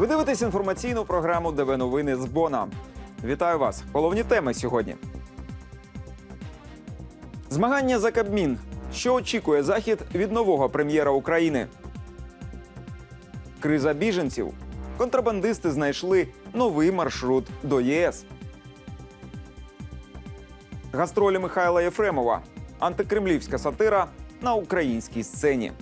Ви дивитесь інформаційну програму ДВ Новини з Бона. Вітаю вас! Головні теми сьогодні. Змагання за Кабмін. Що очікує захід від нового прем'єра України? Криза біженців. Контрабандисти знайшли новий маршрут до ЄС. Гастролі Михайла Єфремова. Антикремлівська сатира на українській сцені.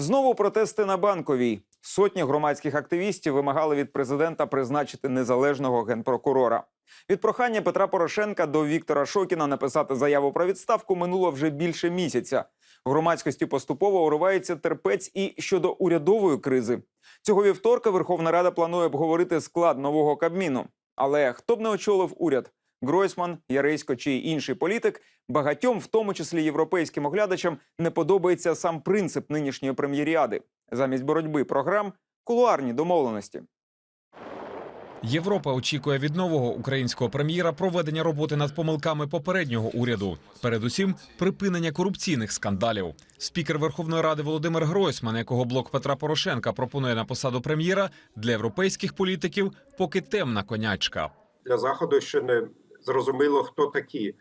Знову протести на банковій. Сотні громадських активістів вимагали від президента призначити незалежного генпрокурора. Від прохання Петра Порошенка до Віктора Шокіна написати заяву про відставку минуло вже більше місяця. В громадськості поступово уривається терпець і щодо урядової кризи. Цього вівторка Верховна Рада планує обговорити склад нового кабміну. Але хто б не очолив уряд? Гройсман, Яресько чи інший політик багатьом, в тому числі європейським оглядачам, не подобається сам принцип нинішньої прем'єріади. Замість боротьби програм кулуарні домовленості. Європа очікує від нового українського прем'єра проведення роботи над помилками попереднього уряду, передусім припинення корупційних скандалів. Спікер Верховної Ради Володимир Гройсман, якого блок Петра Порошенка пропонує на посаду прем'єра, для європейських політиків поки темна конячка. для заходу ще не зрозуміло, хто такі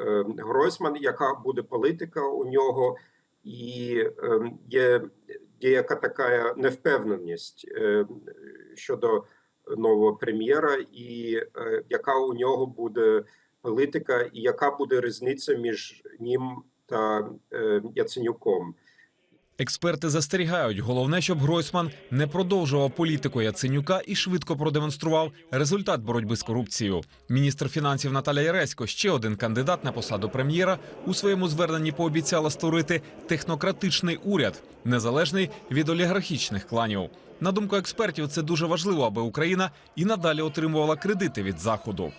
е, Гройсман, яка буде політика у нього, і е, є деяка така невпевненість е, щодо нового прем'єра, і яка у нього буде політика, і яка буде різниця між ним та Яценюком. Експерти застерігають, головне, щоб Гройсман не продовжував політику Яценюка і швидко продемонстрував результат боротьби з корупцією. Міністр фінансів Наталя Яресько, ще один кандидат на посаду прем'єра, у своєму зверненні пообіцяла створити технократичний уряд, незалежний від олігархічних кланів. На думку експертів, це дуже важливо, аби Україна і надалі отримувала кредити від заходу.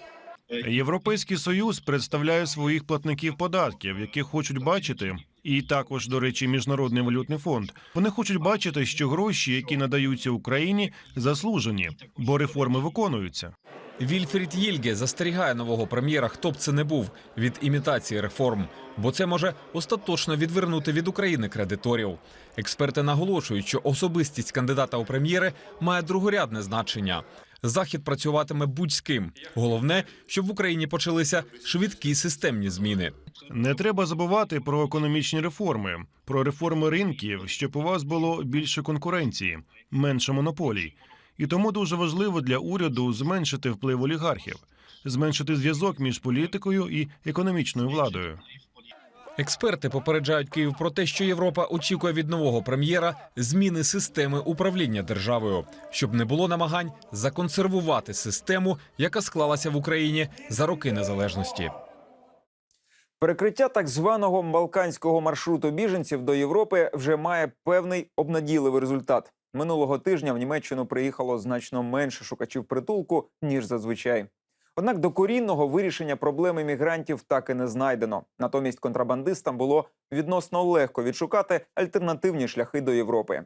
Європейський союз представляє своїх платників податків, які хочуть бачити, і також, до речі, міжнародний валютний фонд. Вони хочуть бачити, що гроші, які надаються Україні, заслужені, бо реформи виконуються. Вільфрід Їльге застерігає нового прем'єра, хто б це не був від імітації реформ, бо це може остаточно відвернути від України кредиторів. Експерти наголошують, що особистість кандидата у прем'єри має другорядне значення. Захід працюватиме будь з ким. Головне, щоб в Україні почалися швидкі системні зміни. Не треба забувати про економічні реформи, про реформи ринків, щоб у вас було більше конкуренції, менше монополій. І тому дуже важливо для уряду зменшити вплив олігархів, зменшити зв'язок між політикою і економічною владою. Експерти попереджають Київ про те, що Європа очікує від нового прем'єра зміни системи управління державою, щоб не було намагань законсервувати систему, яка склалася в Україні за роки незалежності. Перекриття так званого балканського маршруту біженців до Європи вже має певний обнадійливий результат. Минулого тижня в Німеччину приїхало значно менше шукачів притулку ніж зазвичай. Однак докорінного вирішення проблеми мігрантів так і не знайдено. Натомість контрабандистам було відносно легко відшукати альтернативні шляхи до Європи.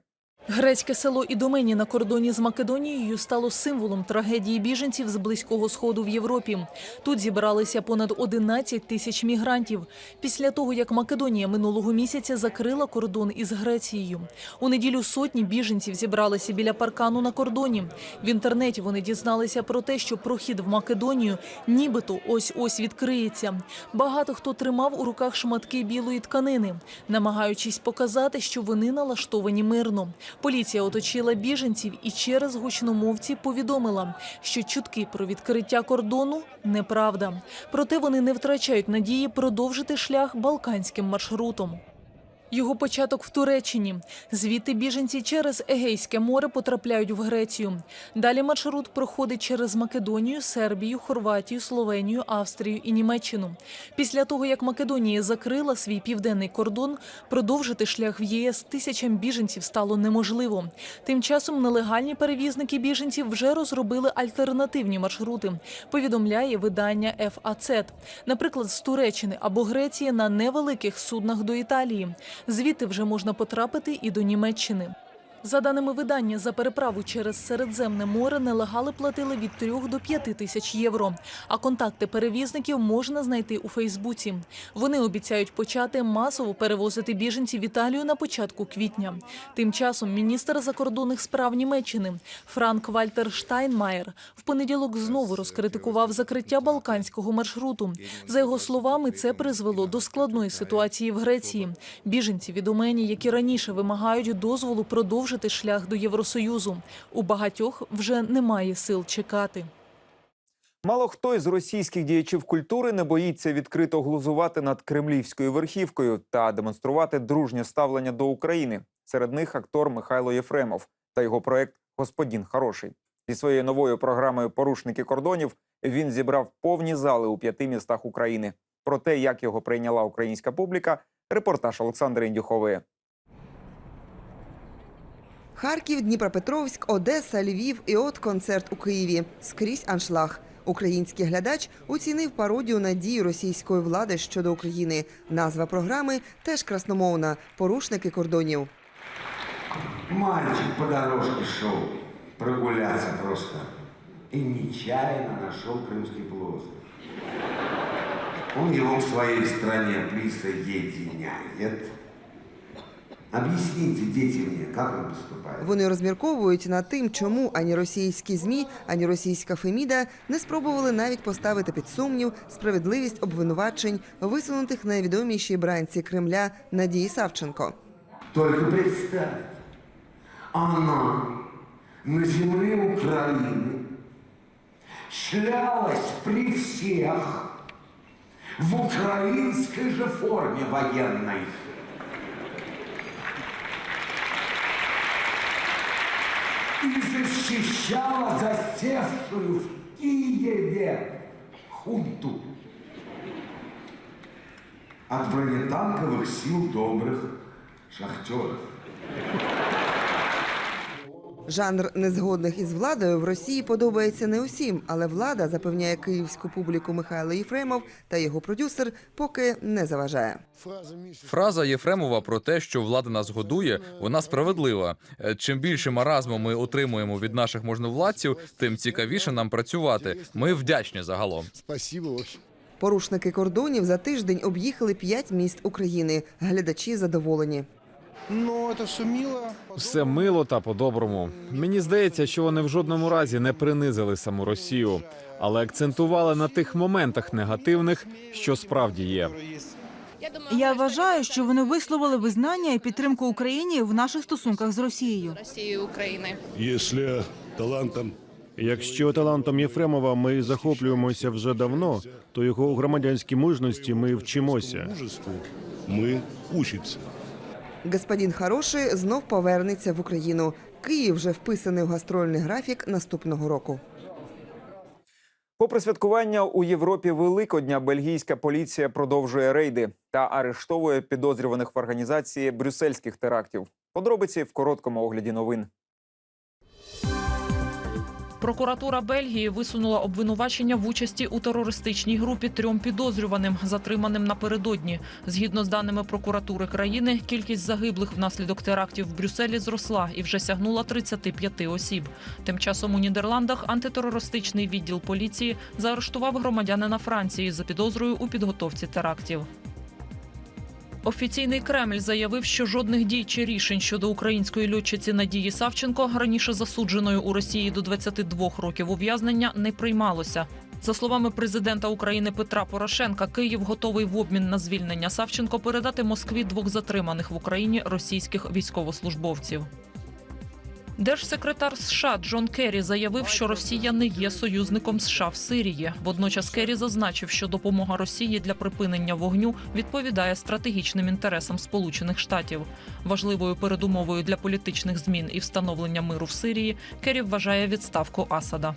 Грецьке село Ідомені на кордоні з Македонією стало символом трагедії біженців з близького сходу в Європі. Тут зібралися понад 11 тисяч мігрантів після того, як Македонія минулого місяця закрила кордон із Грецією. У неділю сотні біженців зібралися біля паркану на кордоні. В інтернеті вони дізналися про те, що прохід в Македонію нібито ось ось відкриється. Багато хто тримав у руках шматки білої тканини, намагаючись показати, що вони налаштовані мирно. Поліція оточила біженців і через гучномовці повідомила, що чутки про відкриття кордону неправда. Проте вони не втрачають надії продовжити шлях балканським маршрутом. Його початок в Туреччині. Звідти біженці через Егейське море потрапляють в Грецію. Далі маршрут проходить через Македонію, Сербію, Хорватію, Словенію, Австрію і Німеччину. Після того, як Македонія закрила свій південний кордон, продовжити шлях в ЄС тисячам біженців стало неможливо. Тим часом нелегальні перевізники біженців вже розробили альтернативні маршрути. Повідомляє видання ФАЦЕТ. Наприклад, з Туреччини або Греції на невеликих суднах до Італії. Звідти вже можна потрапити і до Німеччини. За даними видання, за переправу через Середземне море нелегали платили від 3 до 5 тисяч євро. А контакти перевізників можна знайти у Фейсбуці. Вони обіцяють почати масово перевозити біженців в Італію на початку квітня. Тим часом міністр закордонних справ Німеччини Франк Вальтер Штайнмаєр в понеділок знову розкритикував закриття балканського маршруту. За його словами, це призвело до складної ситуації в Греції. Біженці від Умені, які раніше вимагають дозволу продовжити шлях до Євросоюзу. У багатьох вже немає сил чекати. Мало хто із російських діячів культури не боїться відкрито глузувати над кремлівською верхівкою та демонструвати дружнє ставлення до України. Серед них актор Михайло Єфремов та його проект Господин хороший. Зі своєю новою програмою Порушники кордонів він зібрав повні зали у п'яти містах України. Про те, як його прийняла українська публіка, репортаж Олександри Індюхової. Харків, Дніпропетровськ, Одеса, Львів і от концерт у Києві. Скрізь аншлаг. Український глядач оцінив пародію на дії російської влади щодо України. Назва програми теж красномовна порушники кордонів. Мальчик по дорожке шел прогуляться просто и нечаянно нашел Крымский полуостров. Он его в своей стране присоединяет. Объясните, дети мне, как он поступает? Вони розмірковують над тим, чому ані російські змі, ані російська Феміда не спробували навіть поставити під сумнів справедливість обвинувачень, висунутих найвідомішій бранці Кремля Надії Савченко. Только представь, она на земле Украины шлялась при всех в украинской же форме военной. И защищала засевшую в Киеве хунту от бронетанковых сил добрых шахтеров. Жанр незгодних із владою в Росії подобається не усім, але влада запевняє київську публіку Михайло Єфремов та його продюсер поки не заважає. Фраза Єфремова про те, що влада нас годує, вона справедлива. Е, Чим більше маразму ми отримуємо від наших можновладців, тим цікавіше нам працювати. Ми вдячні загалом. Порушники кордонів за тиждень об'їхали п'ять міст України. Глядачі задоволені. Но это все мило. Все мило та по-доброму. Мені здається, що вони в жодному разі не принизили саму Росію, але акцентували на тих моментах негативних, що справді є. Я вважаю, що вони висловили визнання і підтримку Україні в наших стосунках з Росією. Росії України. Если талантом Якщо талантом Єфремова ми захоплюємося вже давно, то його громадянській мужності ми вчимося. мы учимся. Господин Хороший знов повернеться в Україну. Київ вже вписаний в гастрольний графік наступного року. Попри святкування у Європі Великодня, бельгійська поліція продовжує рейди та арештовує підозрюваних в організації брюссельських терактів. Подробиці в короткому огляді новин. Прокуратура Бельгії висунула обвинувачення в участі у терористичній групі трьом підозрюваним, затриманим напередодні. Згідно з даними прокуратури країни, кількість загиблих внаслідок терактів в Брюсселі зросла і вже сягнула 35 осіб. Тим часом у Нідерландах антитерористичний відділ поліції заарештував громадянина Франції за підозрою у підготовці терактів. Офіційний Кремль заявив, що жодних дій чи рішень щодо української льотчиці Надії Савченко, раніше засудженої у Росії до 22 років ув'язнення, не приймалося. За словами президента України Петра Порошенка, Київ готовий в обмін на звільнення Савченко передати Москві двох затриманих в Україні російських військовослужбовців. Держсекретар США Джон Керрі заявив, що Росія не є союзником США в Сирії. Водночас Керрі зазначив, що допомога Росії для припинення вогню відповідає стратегічним інтересам Сполучених Штатів. Важливою передумовою для політичних змін і встановлення миру в Сирії Керрі вважає відставку Асада.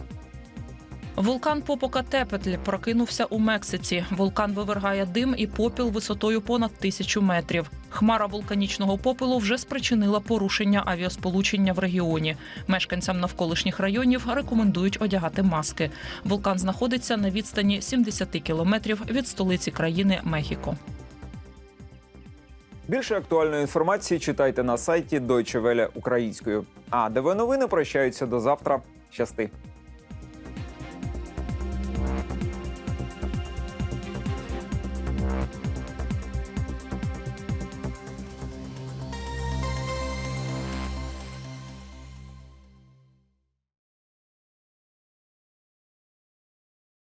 Вулкан Попокатепетль прокинувся у Мексиці. Вулкан вивергає дим і попіл висотою понад тисячу метрів. Хмара вулканічного попелу вже спричинила порушення авіасполучення в регіоні. Мешканцям навколишніх районів рекомендують одягати маски. Вулкан знаходиться на відстані 70 кілометрів від столиці країни Мехіко. Більше актуальної інформації читайте на сайті Deutsche Welle українською. А ДВ новини прощаються до завтра. Щасти.